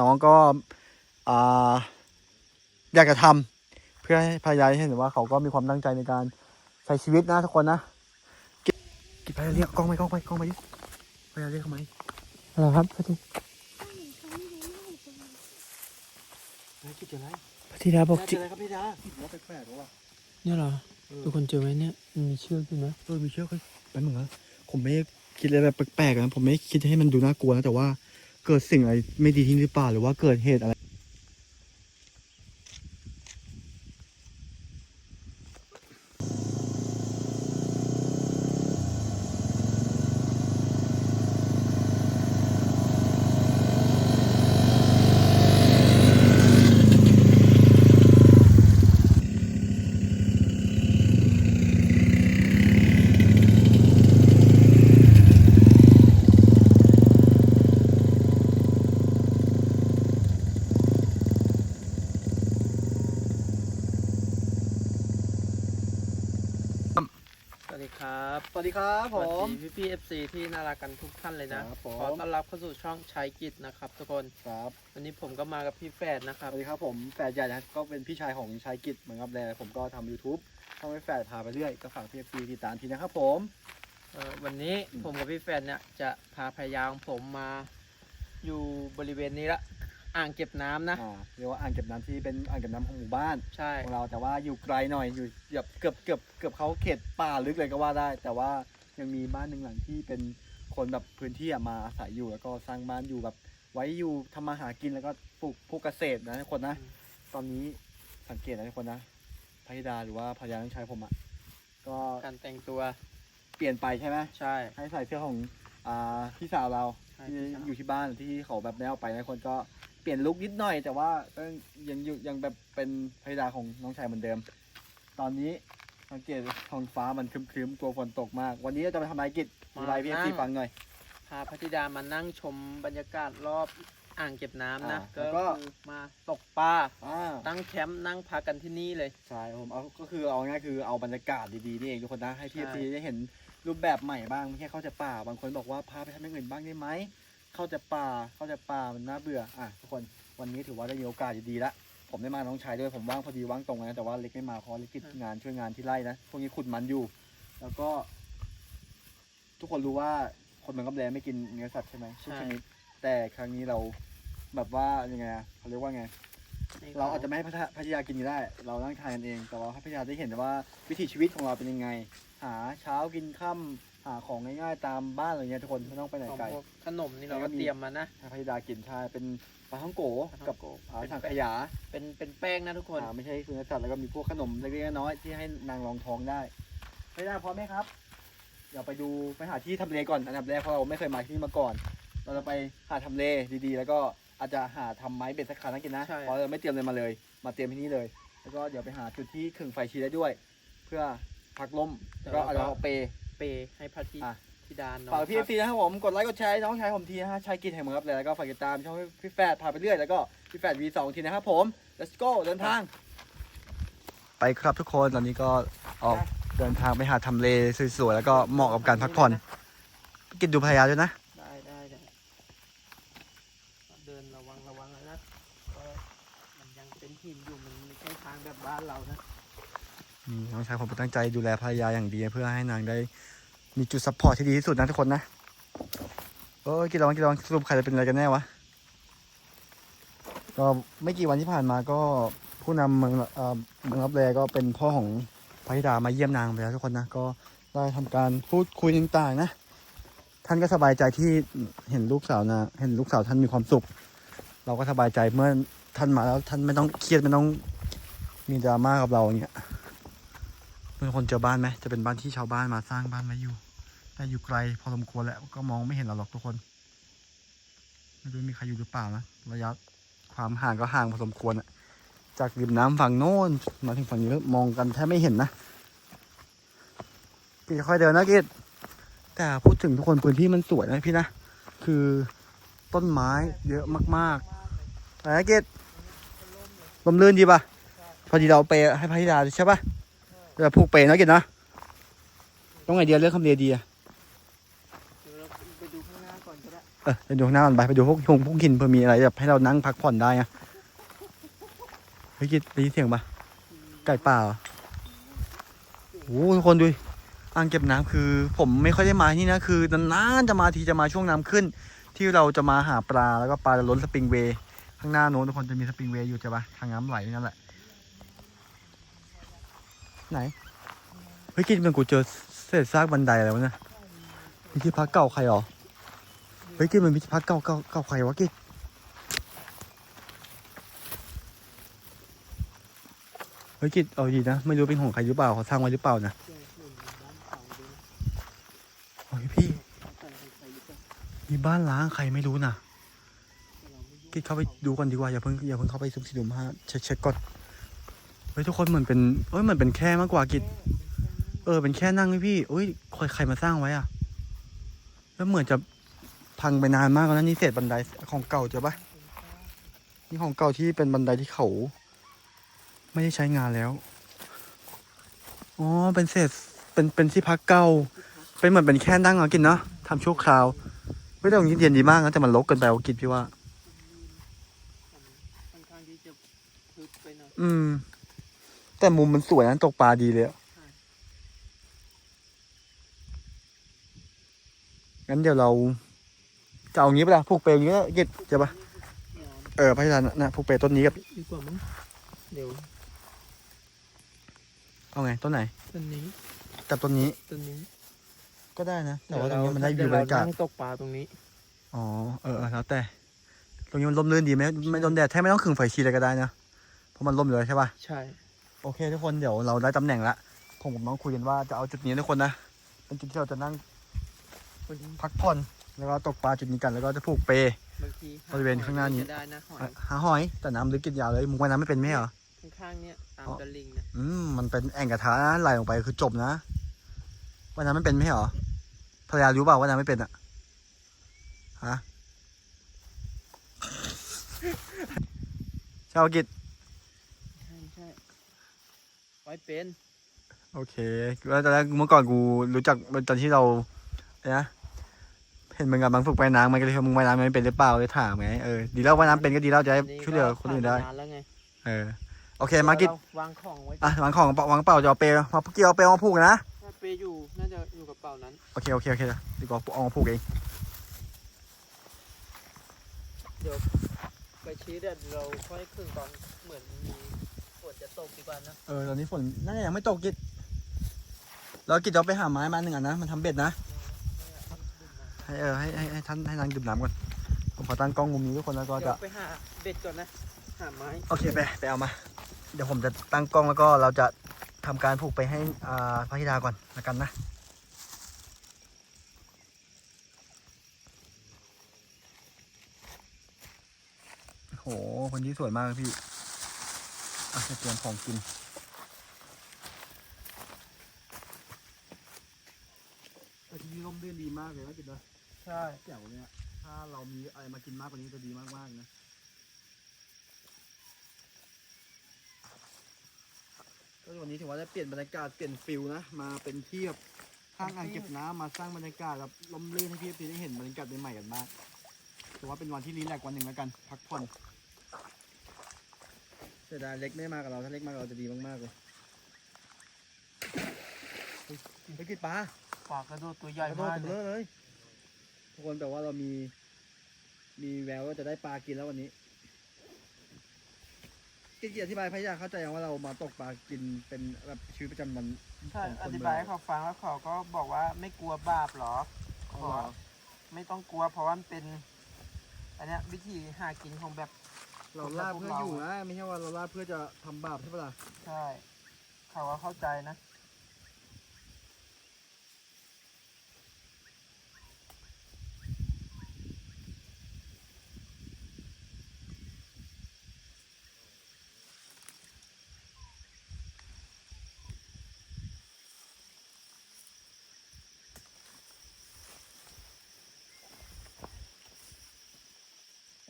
น้องก็อ่าอยากจะทำเพื่อให้พยายให้เห็นว่าเขาก็มีความตั้งใจในการใช้ชีวิตนะทุกคนนะกิกิพยายเรียกกล้องไปกล้องไปกล้องไปดิพยายเรียกเขาไหมอะไรครับพระธิเฮ้ยกิเจออะไรพระธิดาบอกเจจิออะไรครับพี่ดาว่าแปลกๆว่ะเนี่ยเหรอทุกคนเจอไหมเนี่ยมันมีเชือกอยู่นะเออมีเชือกเฮ้ยแป๊บนึงนะผมไม่ได้คิดอะไรแบบแปลกๆนะผมไม่ได้คิดให้มันดูน่ากลัวนะแต่ว่า เกิดสิ่งอะไรไม่ดีที่นี่หรือเปล่าหรือว่าเกิดเหตุอะไร สวัสดีครับ สวัสดีครับผม พี่พี่เอฟซีที่น่ารักกันทุกท่านเลยนะ ครับผม ขอต้อนรับเข้าสู่ช่องชัยกิจนะครับทุกคน ครับวันนี้ผมก็มากับพี่แฝดนะคสรับ วัสดีครับผมแฝดใหญ่นะก็เป็นพี่ชายของชายกิจเหมือนกับแลผมก็ทำ YouTube ช่องให้แฝดพาไปเรื่อยก็ฝากพี่พีติดตามทีนะครับผม เอ่อวันนี้อืม ผมกับพี่แฝดเนี่ยจะพาภรรยาของผมมาอยู่บริเวณนี้ละอ่างเก็บน้ำนะ อ่าเรียกว่าอ่างเก็บน้ำที่เป็นอ่างเก็บน้ำของหมู่บ้านใช่ ของเราแต่ว่าอยู่ไกลหน่อยอยู่เกือบเกือบเกือบเกือบเขาเขตป่าลึกเลยก็ว่าได้ แต่ว่า ยังมีบ้านหนึ่งหลังที่เป็นคนแบบพื้นที่อะมาอาศัยอยู่แล้วก็สร้างบ้านอยู่แบบ ไว้อยู่ทำมาหากินแล้วก็ปลูกพวกเกษตรนะทุกคนนะ ตอนนี้สังเกตนะทุกคนนะพธิดาหรือว่าภรรยาน้องชายผมอะก็การแต่งตัวเปลี่ยนไปใช่ไหมใช่ ให้ใส่เสื้อของอ่าพี่สาวเราใช่ที่พี่สาว อยู่ที่บ้านที่เขาแบบไม่เอาไปนะคนก็เปลี่ยนลุคนิดหน่อย แต่ว่าก็ยังอยู่ยังแบบเป็นภรรยาของน้องชายเหมือนเดิม ตอนนี้ สังเกตท้องฟ้ามันครึ้มๆกลัวฝนตกมาก วันนี้เราจะไปทำอะไรกิจมีอะไรพี่พี่ฟังหน่อยพาพระธิดามานั่งชมบรรยากาศรอบอ่างเก็บน้ำนะ อ่าแล้วก็ก็ คือมาตกปลาอ่าตั้งแคมป์นั่งพักกันที่นี่เลย ใช่ผมเอาก็คือเอาง่ายคือเอาบรรยากาศดีๆนี่เองทุกคนนะให้พี่ใช่พี่ได้เห็นรูปแบบใหม่บ้างไม่ใช่เข้าแต่ป่าบางคนบอกว่าพาไปทำอย่างอื่นบ้างได้ไหมเข้าแต่ป่าเข้าแต่ป่ามันน่าเบื่ออะทุกคนวันนี้ถือว่าได้มีโอกาสดีๆละ ผมได้มาน้องชายด้วยผมว่างพอดีว่างตรงนะแต่ว่าเล็กไม่มาเพราะเล็กติดงานช่วยงานที่ไร่นะพวกนี้ขุดมันอยู่ แล้วก็ ทุกคนรู้ว่าคนเมืองกับแลไม่กินเนื้อสัตว์ใช่ไหมทุกใช่ชนิดแต่ครั้งนี้เราแบบว่ายังไงอะเขาเรียกว่าไง เราอาจจะไม่ให้พัทพัทยากินก็ได้ เรานั่งทานกันเอง แต่ว่าให้พัทยาได้เห็นว่าวิถีชีวิตของเราเป็นยังไง หาเช้ากินค่ำหาของง่ายๆตามบ้านอะไรเงี้ยทุกคนไม่ต้องไปไหนของไกลพวกขนมนี่เราแล้วก็ก็มีเตรียมมานะให้พัทยากินใช่เป็น ปลาท่องโกปลาท่กัอบงโก อ่าเป็นถังแป้ขงยะเป็นเป็นแป้งนะทุกคนอ่าไม่ใช่คือเนื้อสัตว์แล้วก็มีพวกขนมเล็กๆน้อยๆที่ให้นางรองท้องได้พัทยาพร้อมไหมครับ เดี๋ยวไปดูไปหาที่ทำเลก่อนอันดับแรกเพราะเราไม่เคยมาที่นี่มาก่อน เราจะไปหาทำเลดีๆ แล้วก็อาจจะหาทำไม้เบ็ดสักคันนั่งกินนะใช่ เพราะเราไม่เตรียมเลยมาเลย มาเตรียมที่นี่เลย แล้วก็เดี๋ยวไปหาจุดที่ขึงไฟชีได้ด้วย เพื่อพักลมแล้วก็เอาเราเปเปย์ให้พระธิอะ ธิดานอนฝากพี่เอพัฟซีนะครับผมกดไลค์กดแชร์ให้น้องชายผมทีนะฮะชายกิจแห่งเมืองรับเลยแล้วก็ฝากติดตามช่องพี่แฟดพาไปเรื่อยแล้วก็พี่แฟดวีสองทีนะครับผม let's go เดินทาง ไปครับทุกคนตอนนี้ก็ออกเดินทางไปหาทำเลสวยๆแล้วก็เหมาะกับการพักผ่อนกินดูพยาด้วยนะ ได้ได้ได้เดินระวังระวังเลยนะก็มันยังเป็นหินอยู่มันไม่ใช่ทางแบบบ้านเรานะอืมน้องชายผมตั้งใจดูแลภรรยาอย่างดีเพื่อให้นางได้ มีจุดซัพพอร์ตที่ดีที่สุดนะทุกคนนะโอ้ยกินระวังกินระวังสรุปใครจะเป็นอะไรกันแน่วะก็ไม่กี่วันที่ผ่านมาก็ผู้นำเมืองเอ่อเมืองรับแลก็เป็นพ่อของพระธิดามาเยี่ยมนางไปแล้วทุกคนนะก็ได้ทำการพูดคุยต่างๆนะ ท่านก็สบายใจที่เห็นลูกสาวนะเห็นลูกสาวท่านมีความสุข เราก็สบายใจเมื่อท่านมาแล้วท่านไม่ต้องเครียดไม่ต้องมีดราม่ากับเราเงี้ยเมื่อคนเจอบ้านไหมจะเป็นบ้านที่ชาวบ้านมาสร้างบ้านไว้อยู่ แต่อยู่ไกลพอสมควรแหละก็มองไม่เห็นเราหรอกทุกคนไม่รู้มีใครอยู่หรือเปล่านะระยะความห่างก็ห่างพอสมควรอะจากริมน้ำฝั่งโน้นมาถึงฝั่งนี้มองกันแทบไม่เห็นนะกิจค่อยเดินนะกิจแต่พูดถึงทุกคนพื้นที่มันสวยนะพี่นะคือต้นไม้เยอะมากๆอะไรนะกิจลมลื่นดีป่ะพอดีเราไปให้พระธิดาใช่ป่ะจะผูกเปนะกินนะต้องไงเดียเรื่องคำเดียดีอะ เดี๋ยวเราไปดูข้างหน้าก่อนไปอไปดูข้างหน้าไปไปดูพวกหงพวกหินเพื่อมีอะไรแบบให้เรานั่งพักผ่อนได้อะเฮ้ยกิดได้ยินเสียงปะไก่ป่าเหรอโอ้โหทุกคนดูอ่างเก็บน้ำคือ ผมไม่ค่อยได้มาที่นี่นะคือนานๆจะมาทีจะมาช่วงน้ำขึ้น ที่เราจะมาหาปลาแล้วก็ปลาจะล้นสปริงเวย์ข้างหน้าโน้นทุกคนจะมีสปริงเวย์อยู่ใช่ปะทางน้ำไหลนั่นแหละ ไหนเฮ้ยกินเป็นกูเจอเศษซากบันไดอะไรวะเนี่ยมีที่พักเก่าใครหรอ เฮ้ยกินมันมีพักเก่าเก่าเก่าใครวะกินเฮ้ยกินเอาดีนะ ไม่รู้เป็นของใครหรือเปล่าเขาสร้างไว้หรือเปล่านะโอ้ยพี่มีบ้านล้างใครไม่รู้นะกิดเข้าไปดูก่อนดีกว่าอย่าเพิ่งอย่าเพิ่งเข้าไปซุ่มสี่ดุมาเช็คเช็คก่อนเฮ้ยทุกคนเหมือนเป็นเอ้ยเหมือนเป็นแค่มากกว่ากิดเออเป็นแค่นั่งพี่เอ้ยใครใครมาสร้างไว้อะแล้วเหมือนจะ พังไปนานมากแล้วนะนี่เศษบันไดของเก่าเจอปะนี่ของเก่าที่เป็นบันไดที่เขา ไม่ได้ใช้งานแล้ว อ๋อ เป็นเศษ เป็น เป็นที่พักเก่า เป็นเหมือนเป็นแค่นั่งเอากินเนาะทำชั่วคราวเฮ้ยแต่ตรงนี้เย็นดีมากนะแต่มันรกเกินไปเอากินพี่ว่าค่อนข้างที่จะพึกไปหน่อยอืม แต่มุมมันสวยนะตกปลาดีเลยอะงั้นเดี๋ยวเรา จะเอางี้ไปละผูกเปลงนี้ก็กินเจอปะเดี๋ยวเออพระอาจารย์นะผูกเปลต้นนี้กับดีกว่ามั้งเดี๋ยวเอาไงต้นไหนต้นนี้กับต้นนี้ต้นนี้ก็ได้นะแต่ว่าตรงนี้มันได้วิวบรรยากาศเดี๋วเนั่งตกปลาตรงนี้อ๋อเออเออแล้วแต่ ตรงนี้มันร่มรื่นดีไหมไม่โดนแดดแทบไม่ต้องขึงไฟชีเลยก็ได้นะเพราะมันร่มอยู่เลยใช่ป่ะใช่โอเค ทุกคนเดี๋ยวเราได้ตำแหน่งละผมกับน้องคุยกันว่าจะเอาจุดนี้ทุกคนนะเป็นจุดที่เราจะนั่งวันนี้พักผ่อน แล้วก็ตกปลาจุดนี้กันแล้วก็จะผูกเป บางทีบริเวณข้างหน้านี้ จะได้นะหอยหาหอยแต่น้ำลึกกินยาวเลยมึงว่ายน้ำไม่เป็นไหมเหรอ ข้างๆเนี้ยตามอ๋อ ตะลิงเนี่ยอืมมันเป็นแอ่งกระทะนะไหลลงไปคือจบนะว่ายน้ำไม่เป็นไหมเหรอภรรยารู้เปล่าว่ายน้ำไม่เป็นอะฮะชาวกิจใช่ใช่ไว้เป็นโอเคแล้วตอนแรกเมื่อก่อนกูรู้จักตอนที่เราอะไรนะ เห็นมึงกับบางฝึกว่ายน้ำมันก็เลยว่ามึงว่ายน้ำไม่เป็นหรือเปล่าเลยถามไงเออดีแล้วว่ายน้ำเป็นก็ดีแล้วจะได้ช่วยเหลือคนอื่นได้ ผ่ามาแล้วไงเออโอเคมากิดเรวางของไว้อะวางของวางเป่าจะเอาเปรย์มาเกี่ยวเอาเปรย์มาผูกนะถ้าเปอยู่น่าจะอยู่กับเป่านั้น โอเคโอเคโอเคดีกว่าเอามาผูกเองไปชี้เดี๋ยวเราค่อยขึ้นตอนเหมือนมีฝนจะตกดีกว่านะเออตอนนี้ฝนน่าจะยังไม่ตกกิดแล้วกิดเอาไปหาไม้มาหนึ่งอันนะมันทำเบ็ดนะ ให้เออให้ให้ให้ท่านให้นางดื่มน้ำก่อน ผมขอตั้งกล้องมุมนี้ทุกคนแล้วก็เดี๋จะยวไปหาเบ็ดก่อนนะ หาไม้ โอเคไปไปเอามา เดี๋ยวผมจะตั้งกล้องแล้วก็เราจะทำการผูกไปให้อ่าพระธิดาก่อนละกันนะโหคนที่สวยมากเลยพี่อะจะเตรียมของกิน แต่ที่นี่ร่มรื่นดีมากเลยนะกินนะ ใช่แจ๋วเนี่ยถ้าเรามีอะไรมากินมากกว่านี้จะดีมากๆนะก็วันนี้ถือว่าได้เปลี่ยนบรรยากาศเปลี่ยนฟิลนะมาเป็นที่แบบข้างอ่างเก็บน้ำมาสร้างบรรยากาศแบบลมลื่นให้พี่พี่ได้เห็นบรรยากาศใหม่ๆกันมากถือว่าเป็นวันที่รีแลกซ์วันหนึ่งแล้วกันพักผ่อนเสียดายเล็กไม่ได้มากับเราถ้าเล็กมากับเราจะดีมากๆเลยเฮ้ยไปกินปลาปลากระโดดตัวใหญ่กระโดมาดกเบเลลอยเลย ทุกคนแปลว่าเรามี มีแววว่าจะได้ปลากินแล้ววันนี้กินเกียรอธิบายพระยาเข้าใจยังว่าเรามาตกปลากินเป็นแบบชีวิตประจำวันใช่ของคนอธิบายให้เขาฟังแล้วเขาก็บอกว่าไม่กลัวบาปหรออ๋อเขาบอกไม่ต้องกลัวเพราะว่ามันเป็น อันเนี้ยวิธีหากินของแบบเราล่าเพื่ออยู่นะไม่ใช่ว่าเราล่าเพื่อจะทำบาปใช่ปะล่ะใช่ เขาก็เข้าใจนะ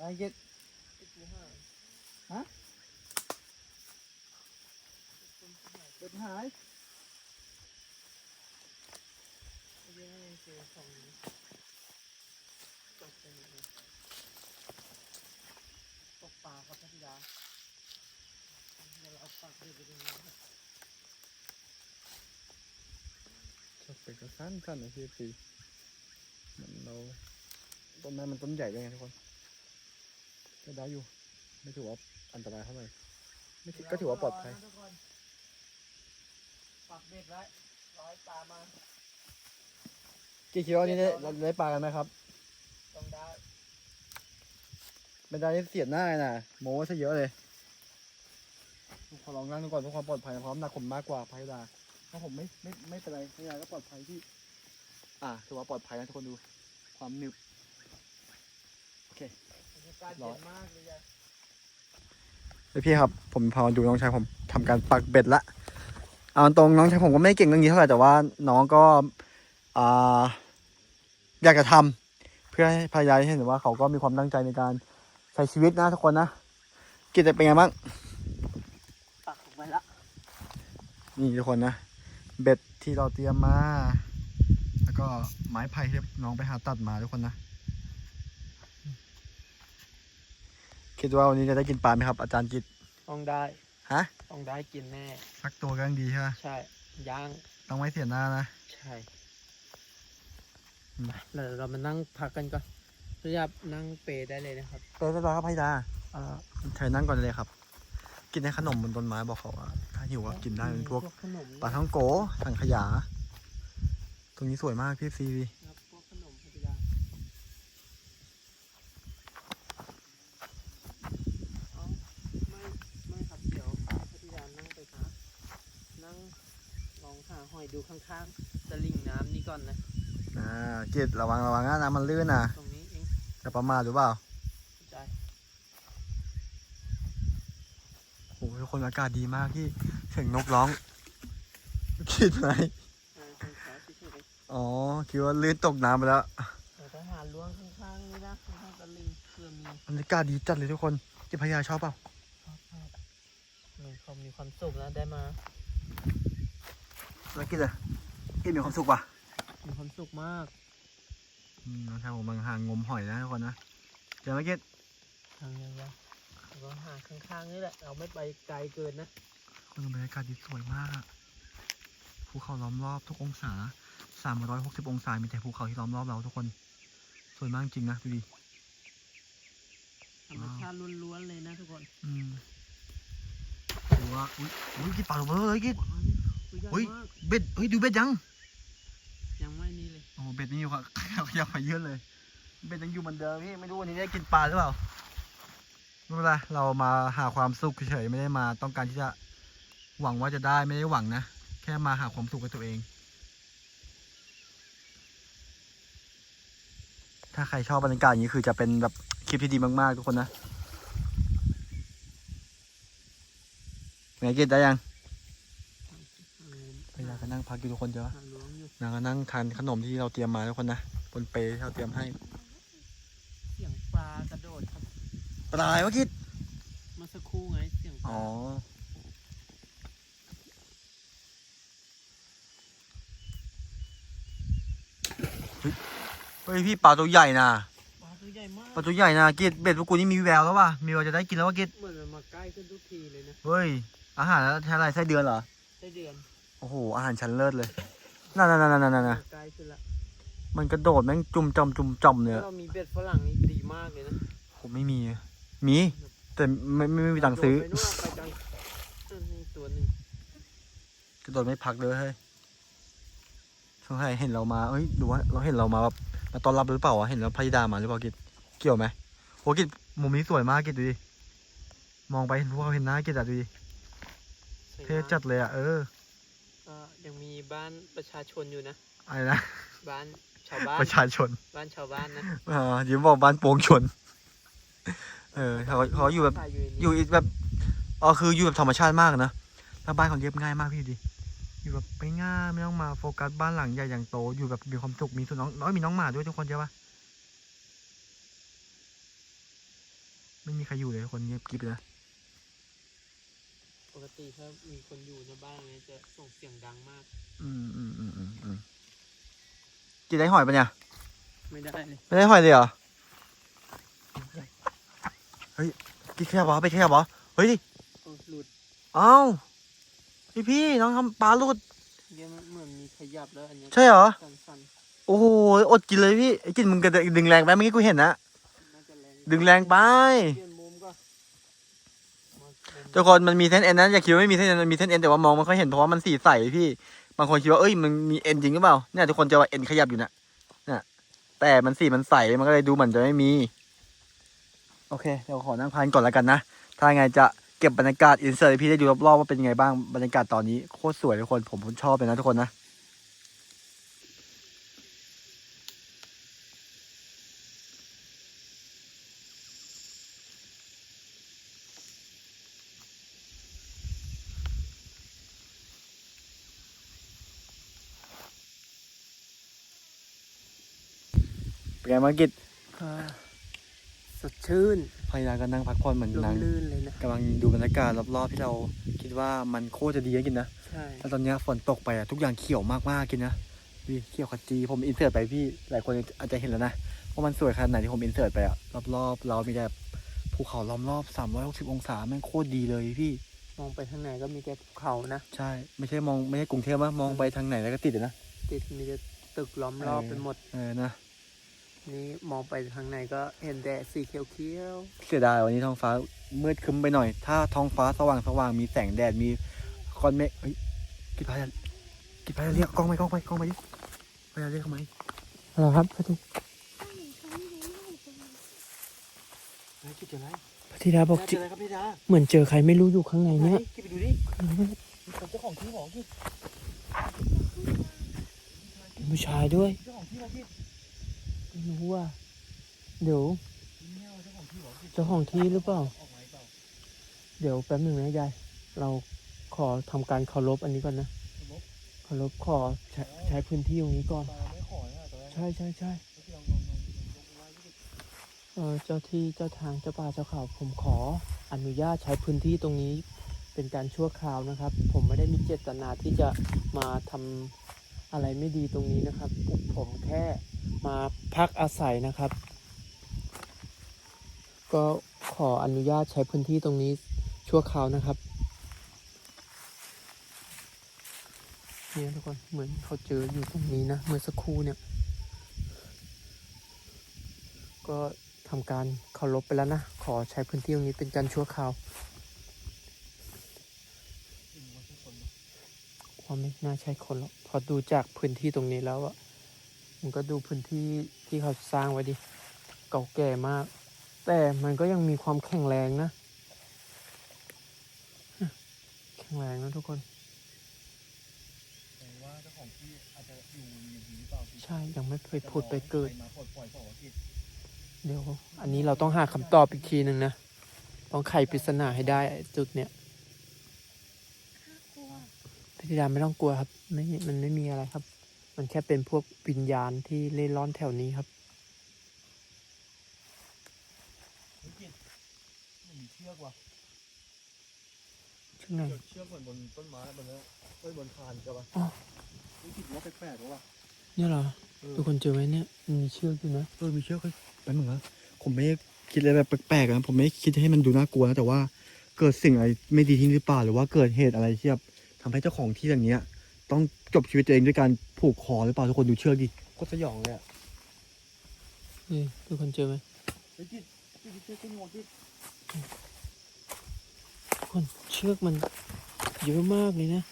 ไอ้เก็ดฮะเด็ดหายตกปลาครับพัทยาเดี๋ยวเราเอาปากเดือดไปตรงนี้ครับช็อตเป็ดก็สั้นๆนะพี่ซีมันเราต้นไม้มันต้นใหญ่ด้วยไงทุกคน ก็ได้อยู่ ไม่ถือว่าอันตรายเท่าไหร่ไม่ถือก็ถือว่าปลอดภัยเยวรนะทุกคนปักเบ็ดไว้ร้อยปลามากี่คิดว่านี่ได้ได้ปลากันไหมครับต้องได้ไม่ได้เสียดหน้าเลยนะโม้ซะเยอะเลยขอลองนั่งดูก่อนเพื่อความปลอดภัยนะเพราะน้ำหนักผมมากกว่าพายดาถ้าผมไม่ไม่ไม่เป็นไรพายดาก็ปลอดภัยที่ อ่าถือว่าปลอดภัยนะทุกคนดู ความหนึบบรรยา กาศเย็นมากเลยอะเฮ้ยพี่ครับ ผมพามาดูน้องชายผมทำการปักเบ็ดละเอาตรงน้องชายผมก็ไม่ได้เก่งเรื่องนี้เท่าไหร่แต่ว่าน้องก็อ่าอยากจะทำเพื่อให้ภรรยาได้เห็นว่าเขาก็มีความตั้งใจในการใช้ชีวิตนะทุกคนนะกิจเป็นไงบ้างปักลงไปละนี่ทุกคนนะเบ็ดที่เราเตรียมมา แล้วก็ไม้ไผ่ที่น้องไปหาตัดมาทุกคนนะ คิดว่าวันนี้จะได้กินปลาไหมครับ อาจารย์กิจต้องได้ฮะต้องได้กินแน่สักตัวก็ยังดีใช่ไหมใช่ย่างต้องไม่เสียหน้านะใช่อืมเดี๋ยวเรามานั่งพักกันก่อนระยับนั่งเปรได้เลยนะครับเปิดเรียบร้อยครับพี่ดาอ่าเชิญนั่งก่อนเลยครับ กินในขนมบนต้นไม้บอกเขาว่าถ้าหิวก็กินได้เป็นพวกขนมปลาท่องโกสังขยา ตรงนี้สวยมากพี่ซีวี ครับพวกขนมพัทยาเอาไม่ไม่ครับเดี๋ยวพัทยานั่งไปพักนั่งลอง หาหอยดูข้างๆตะลิ่งน้ำนี่ก่อนนะ อ่ากิจระวังระวังนะน้ำมันลื่นนะตรงนี้เองจะประมาทหรือเปล่าใจโอ้โหทุกคนอากาศดีมากที่เสียงนกร้องคิดไหมอ่าข้างขาเฉยๆอ๋อคิดว่าลื่นตกน้ำไปแล้วเราต้องหาล้วงข้างๆนี่นะข้างๆตะลิ่งเพื่อมีบรรยากาศดีจัดเลยทุกคนจิพยาชอบเปล่า มีความมีความสุขนะได้มา แล้ว กินอะกินมีความสุขป่ะมีความสุขมากอืมน้องชายผมกำลังหางมหอยนะทุกคนนะเจอไหมกินทางยังไงเราก็หาข้างๆนี่แหละ เราไม่ไปไกลเกินนะคนบรรยากาศดีสวยมากอะภูเขาล้อมรอบทุกองศา 360 องศา มีแต่ภูเขาที่ล้อมรอบเราทุกคน สวยมากจริงนะดูดิธรรมชาติล้วนๆเลยนะทุกคน อืมดูว่า อุ้ยอุ้ยกินปลาตัวเบลอเลยกินว้าวตัวใหญ่ เฮ้ยมากเบ็ดเฮ้ยดูเบ็ดยังยังไม่นี่เลยโอ้โหเบ็ดนี่อยู่ครับขยับมาเยอะเลย เบ็ดยังอยู่เหมือนเดิมพี่ไม่รู้วันนี้ได้กินปลาหรือเปล่าไม่เป็นไรเรามาหาความสุขเฉยๆไม่ได้มา ต้องการที่จะหวังว่าจะได้ไม่ได้หวังนะแค่มาหาความสุขกับตัวเอง ถ้าใครชอบบรรยากาศอย่างนี้คือจะเป็นแบบคลิปที่ดีมากๆทุกคนนะไงกินได้ยัง พยายามก็นั่งพักอยู่ทุกคนเจอปะหาล้วงอยู่นางก็นั่งทานขนมที่เราเตรียมมาทุกคนนะบนเปรย์ที่เราเตรียมให้ เสียงปลากระโดดครับปลาอะไรวะกิดเมื่อสักครู่ไงเสียงปลาอ๋อเฮ้ยเฮ้ยพี่ปลาตัวใหญ่นะปลาตัวใหญ่มากปลาตัวใหญ่นะกิดเบ็ดพวกกูนี่มีแววแล้วว่ะมีแววจะได้กินแล้วว่ะกิดเหมือนมันมาใกล้ขึ้นทุกทีเลยนะเฮ้ยอาหารอะไรไส้เดือนเหรอได้เดือน โอ้โห อาหารชั้นเลิศเลยนั่นนั่นนั่นนั่นนั่นมาใกล้ขึ้นละมันกระโดดแม่งจุ่มจอมจุ่มจอมเลยถ้าอะเรามีเบ็ดฝรั่งนี่ดีมากเลยนะผมไม่มีอะมี แต่ไม่ไม่ไม่มีตังค์ซื้อโดดไปนู่นไปไกลเออนี่ตัวหนึ่งกระโดดไม่พักเลยเฮ้ยสงสัยเห็นเรามาเอ้ยหรือว่าเราเห็นเรามาแบบมาต้อนรับหรือเปล่าวะ เห็นเราพยดามาหรือเปล่ากิจเกี่ยวไหมโหกิจมุมนี้สวยมากกิจดูดิ มองไปเห็นพวกเขาเห็นหน้ากิจอะดูดิสวยเท่มากจัดเลยอะเออ ก็ยังมีบ้านประชาชนอยู่นะ อะไรนะ บ้านชาวบ้าน ประชาชนบ้านชาวบ้านนะอ่ายิ้มบอกบ้านโป่งชน เออเขาเขาอยู่แบบถ่ายอยู่ในนี้อยู่แบบอ๋อคืออยู่แบบธรรมชาติมากนะแล้วบ้านเขาเรียบง่ายมากพี่ดิ อยู่แบบไปง่ายไม่ต้องมาโฟกัสบ้านหลังใหญ่อย่างโต อยู่แบบมีความสุข มีสุน้องน้อยมีน้องหมาด้วยทุกคนใช่ปะไม่มีใครอยู่เลยคนเงียบกริบเลยนะป กติถ้ามีคนอยู่ในบ้านเนี่ยจะส่งเสียงดังมาก อืมอืมอืมอืมอืมกินได้หอยปะเนี่ย ไม่ได้เลยไม่ได้หอยเลยเหรอพี่ขยับเหรอไปขยับเหรอเฮ้ยเออหลุดเอ้าพี่พี่น้องทำปลาลูดเดี๋ยวมันเหมือนมีขยับแล้วอันเนี้ยใช่เหรอ สั่นโอ้โหอดกินเลยพี่ไอ้กินมึงกระดึงแรงไปเมื่อกี้กูเห็นนะๆน่าจะแรงดึงแรงไปเปลี่ยนมุมก็มา ทุกคนมันมีเส้นเอ็นนะอย่าคิดว่าไม่มีเส้นเอ็นมันมีเส้นเอ็นแต่ว่ามองมันค่อยเห็นเพราะว่ามันสีใสพี่ บางคนคิดว่าเอ้ยมันมีเอ็นจริงหรือเปล่าเนี่ยทุกคนจะว่าเอ็นขยับอยู่นะนี่แต่มันสีมันใสมันก็เลยดูเหมือนจะไม่มี โอเคเดี๋ยวขอนั่งพันก่อนแล้วกันนะถ้าไงจะเก็บบรรยากาศอินเสิร์ตพี่ได้ดูรอบๆว่าเป็นยังไงบ้างบรรยากาศตอนนี้โคตรสวยทุกคนผมชอบเลยนะทุกคนนะ ไงบ้างกิจอ่าสดชื่นพยายามก็นั่งพักผ่อนเหมือนลมนั่งลื่นเลยนะ กำลังดูบรรยากาศรอบๆที่เราคิดว่ามันโคตรจะดีนะกินนะใช่แล้วตอนเนี้ยฝนตกไปอะทุกอย่างเขียวมากๆกินนะพี่เขียวขจีผมอินเสิร์ตไปพี่หลายคนอาจจะเห็นแล้วนะว่ามันสวยขนาดไหนที่ผมอินเสิร์ตไปอะรอบๆ เรามีแต่ภูเขาล้อมรอบ360 องศาแม่งโคตรดีเลยพี่ มองไปทางไหนก็มีแต่ภูเขานะ ใช่ ไม่ใช่มองไม่ใช่กรุงเทพมามองไปทางไหนแล้วก็ติดอะนะ ติดมีแต่ตึกล้อมรอบเออไปหมด เออนะ นี่มองไปทางไหนก็เห็นแต่สีเขียวเสียดายวันนี้ท้องฟ้ามืดครึ้มไปหน่อย ถ้าท้องฟ้าสว่างสว่างมีแสงแดดมีคอนเมฆเฮ้ยกิพายากิพายาเรียกกล้องไปกล้องไปกล้องไปดิพายาเรียกเขาไหมๆอะไรครับพระธิเฮ้ยกิจเจออะไรพระธิดาบอกเจจิออะไรครับพี่ดาเหมือนเจอใครไม่รู้อยู่ข้างในเนี่ยกิจไปดูดิมีคนเจ้าของที่หรอกิจเป็นผู้ชายด้วยเจ้าของที่หรอกิจ ไม่รู้ว่าเดี๋ยวเจ้าของที่หรือเปล่า เดี๋ยวแป๊บหนึ่งนะยายเราขอทำการเคารพอันนี้ก่อนนะเคารพขอใช้ใช้พื้นที่ตรงนี้ก่อน ใช่ใช่ใช่ลองลองลองลองไหว้กิจเออเจ้าที่เจ้าทางเจ้าป่าเจ้าเขาผมขออนุญาตใช้พื้นที่ตรงนี้เป็นการชั่วคราวนะครับ ผมไม่ได้มีเจตนาที่จะมาทำ อะไรไม่ดีตรงนี้นะครับผมแค่มาพักอาศัยนะครับ ก็ขออนุญาตใช้พื้นที่ตรงนี้ชั่วคราวนะครับเนี่ยทุกคนเหมือนเขาเจออยู่ตรงนี้นะเมื่อสักครู่เนี่ย ก็ทำการเคารพไปแล้วนะ ขอใช้พื้นที่ตรงนี้เป็นการชั่วคราว ว่าไม่น่าใช่คนหรอกพอดูจากพื้นที่ตรงนี้แล้วอะมันก็ดูพื้นที่ที่เขาสร้างไว้ดิ เก่าแก่มาก แต่มันก็ยังมีความแข็งแรงนะ แข็งแรงนะทุกคนแสดงว่าเจ้าของที่อาจจะอยู่อยู่หรือเปล่ากิจใช่ ยังไม่ไปผุดไปเกิดใครมาปลดปล่อยเปล่าวะกิจเดี๋ยว อันนี้เราต้องหาคำตอบอีกทีหนึ่งนะ ต้องไขปริศนาให้ได้ไอ้จุดเนี้ย พิธิดาไม่ต้องกลัวครับไม่มันไม่มีอะไรครับ มันแค่เป็นพวกวิญญาณที่เล่ร่อนแถวนี้ครับเฮ้ยกิจมันมีเชือกว่ะชื่อไงเชือกเชือกเหมือนบนต้นไม้บนนั้นเอ้ยบนคานใช่ปะอ๋อเฮ้ยกิจว่าแปลกๆว่ะเนี่ยเหรอเออทุกคนเจอไหมเนี่ยมันมีเชือกอยู่นะเออมีเชือกเฮ้ยแป๊บนึงนะผมไม่ได้คิดอะไรแบบแปลกๆนะผมไม่ได้คิดให้มันดูน่ากลัวนะแต่ว่าเกิดสิ่งอะไรไม่ดีที่นี่หรือเปล่าหรือว่าเกิดเหตุอะไรที่แบบ ทำให้เจ้าของที่อย่างเนี้ย ต้องจบชีวิตตัวเองด้วยการผูกคอหรือเปล่าทุกคนดูเชือกดิโคตรสยองเลยอะนี่ทุกคนเจอไหมเฮ้ยกิจกิจเชือกขึ้นหัวกิจทุกคนเชือกมันเยอะมากเลยนะ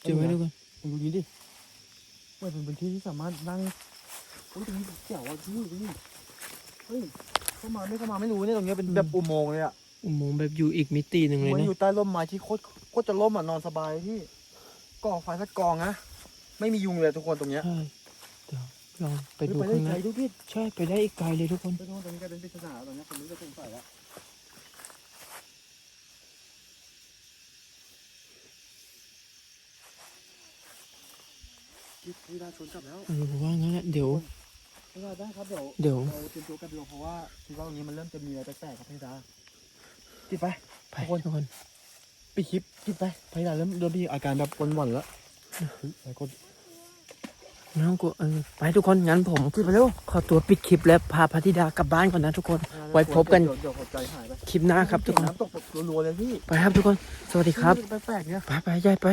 เจอไหมทุกคนผมดูนี้ดิว่าเป็นพื้นที่ที่สามารถนั่งโอ้ยตรงนี้เจ๋วอะพี่ดูนี่เฮ้ยเข้ามาไม่เข้ามาไม่รู้เนี่ยตรงเนี้ยเป็นแบบอุโมงค์เลยอะ อุโมงค์แบบอยู่อีกมิติหนึ่งเลยมันนะอยู่ใต้ร่มไม้ที่โคตรโคตรจะร่มอะนอนสบายพี่ก่อไฟสักกองนะไม่มียุงเลยทุกคนตรงเนี้ยใช่เดี๋ยวลองไปดูเฮ้ยข้างไปในได้ไกลดูพี่ใช่ไปได้อีกไกลเลยทุกคนไปดูตรงนี้กลายเป็นปริศนาตอนเนี้ยผมไม่ได้สงสัยแล้วคิดไม่ได้ชนกลับแล้วเออว่างั้นแหละเดี๋ยวไม่ได้ได้ครับเดี๋ยวเดี๋ยว เราเตรียมตัวกันดูเพราะว่าคิดว่าตรงนี้มันเริ่มจะมีอะไรแปลกๆครับพี่ดา คิดไปไปทุกคนทุกคนปิดคลิปคิดไปพี่ดาเริ่มเริ่มมีอาการแบบปนหวั่นแล้วเฮ้ยอะไรก็ไม่ต้องกลัวเออไปทุกคนงั้นผมไปเร็วขอตัวปิดคลิปแล้วพาพระธิดากลับบ้านก่อนนะทุกคน ไว้พบกันเดี๋ยวเดี๋ยวหัวใจหายไปคลิปหน้าครับทุกคนน้ำตกแบบรัวๆเลยพี่ไปครับทุกคน สวัสดีครับแปลกๆเนี่ยไปไปยายไป